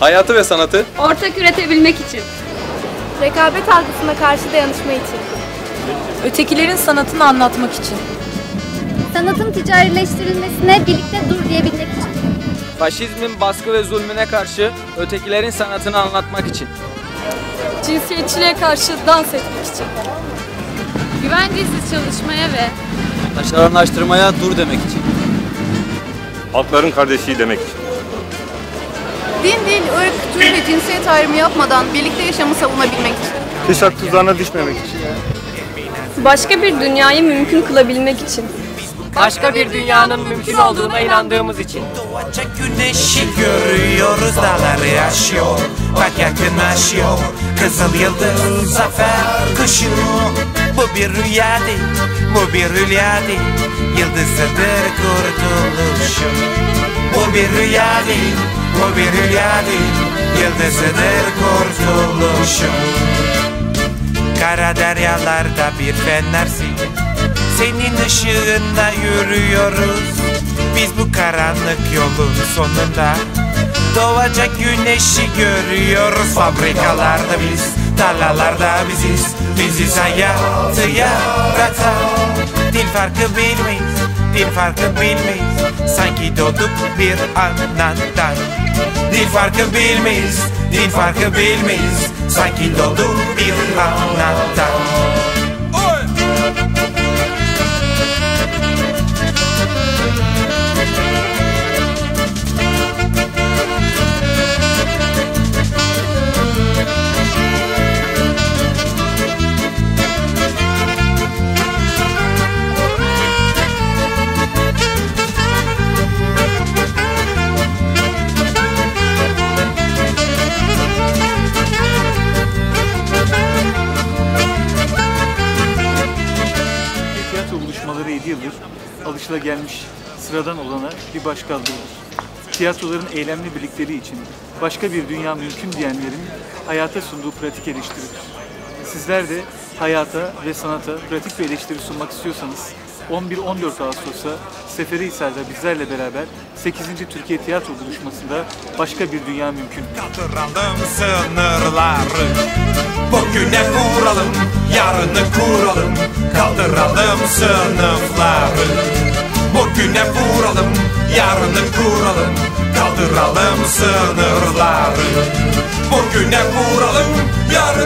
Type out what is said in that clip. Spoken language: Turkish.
Hayatı ve sanatı Ortak üretebilmek için. Rekabet algısına karşı dayanışma için. Ötekilerin sanatını anlatmak için. Sanatın ticarileştirilmesine birlikte dur diyebilmek için. Faşizmin baskı ve zulmüne karşı ötekilerin sanatını anlatmak için. Cinsiyetçiliğe karşı dans etmek için. Güvencesiz çalışmaya ve Taşeronlaştırmaya dur demek için. halkların kardeşliği demek için. Din, dil, ırk, tür ve cinsiyet ayrımı yapmadan birlikte yaşamı savunabilmek için. Kışak tuzağına düşmemek için. Başka bir dünyayı mümkün kılabilmek için. Başka bir dünyanın mümkün olduğuna inandığımız için. Doğacak güneşi görüyoruz dağları yaşıyor Bak yakınlaşıyor Kızıl yıldız zafer kuşu Bu bir rüya değil Bu bir rüya değil Yıldızıdır kurtuluşum Bu bir rüya değil Bu bir rüya değil. Yıldızıdır kurtuluşum. Kara deryalarda bir fenersin Senin ışığında yürüyoruz. Biz bu karanlık yolun sonunda Doğacak güneşi görüyoruz. Fabrikalarda biz, tarlalarda biziz. Biziz hayatı yaratan Dil farkı bilmeyiz, dil farkı bilmeyiz. Sanki doğduk bir anandan Dil farkı bilmeyiz, dil farkı bilmeyiz Sanki doğduk bir anandan alışılagelmiş sıradan olana bir başkaldırıdır. Tiyatroların eylemli birlikleri için başka bir dünya mümkün diyenlerin hayata sunduğu pratik eleştiridir. Sizler de hayata ve sanata pratik bir eleştiri sunmak istiyorsanız 11-14 Ağustos'ta Seferihisar'da bizlerle beraber 8. Türkiye Tiyatro Buluşması'nda başka bir dünya mümkün. Kaldıralım sınırları Bugüne vuralım, yarını kuralım Kaldıralım sınıfları Bugüne vuralım, yarını kuralım Kaldıralım sınırları Bugüne vuralım, yarını